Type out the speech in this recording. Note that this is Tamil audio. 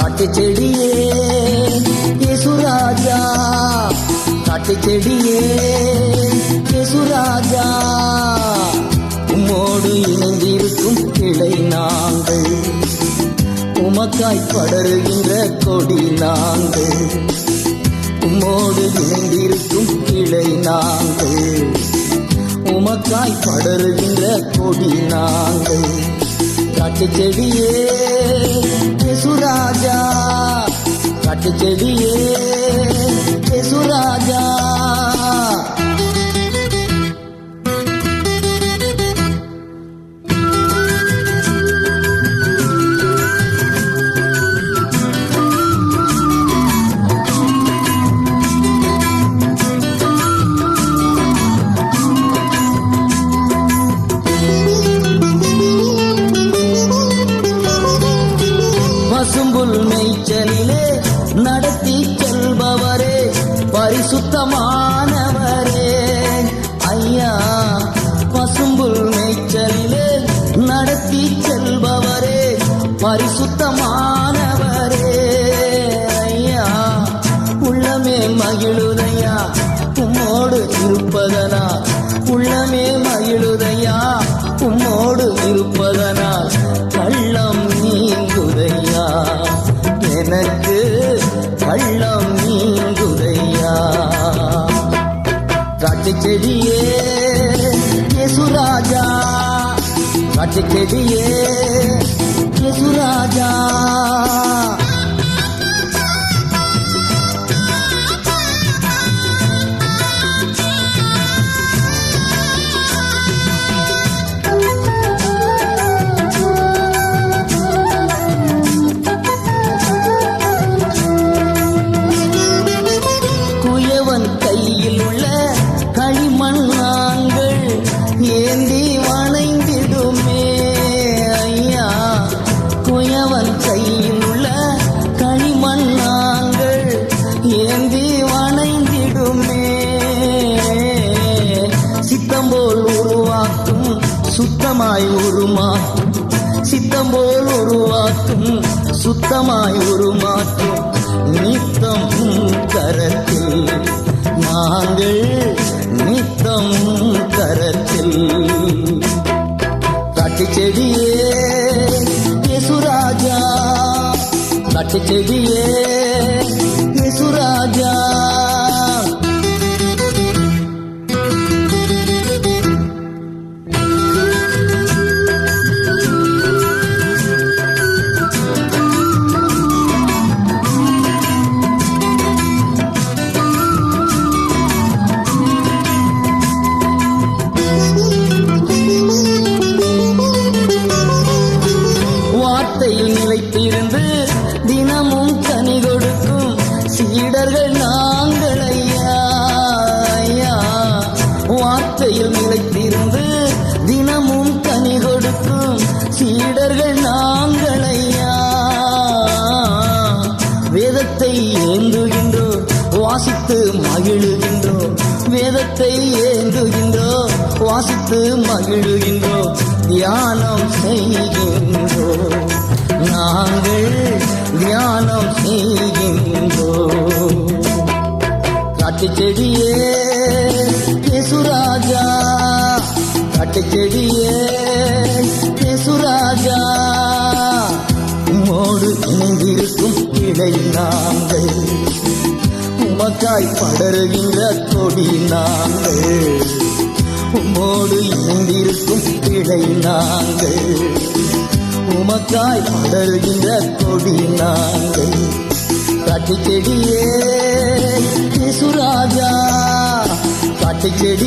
காட்டு செடியே யேசுராஜா காட்டு செடியே யேசுராஜா உம்மோடு இணைந்திருக்கும் கிளை நாங்கள். உமக்காய் படருகின்ற கொடி நாங்கள். உம்மோடு இணைந்திருக்கும் கிளை நாங்கள். உமக்காய் படருகின்ற கொடி நாங்கள். காட்டு செடியே ராஜா காட்டு செடியே. பசும்புல் மேய்ச்சலிலே நடத்தி செல்பவரே பரிசுத்தமானவரே. ஐயா பசும்புல் மேய்ச்சலிலே நடத்தி செல்பவரே பரிசு காட்டு செடியே யேசுராஜா காட்டு செடியே ஏந்தி வணைந்திடுமே. சித்தம் போல் உருவாக்கும் சுத்தமாய் உருமாற்றும். சித்தம் போல் உருவாக்கும் சுத்தமாய் உருமாற்றும். நித்தம் கரத்தில் நாங்கள் நித்தம் கரத்தில். காட்டு செடியே யேசுராஜா காட்டு செடியே வேதத்தை ஏந்துகின்றோம் வாசித்து மகிழுகின்றோம் தியானம் செய்கின்றோம். நாங்கள் தியானம் செய்கின்றோம். காட்டு செடியே யேசுராஜா காட்டு செடியே. காய் படருகின்ற கொடி நாங்கள். உம்மோடு இணைந்திருக்கும் பிழை நாங்கள். உமக்காய் படருகின்ற கொடி நாங்கள். காட்டு செடியே யேசுராஜா காட்டு செடி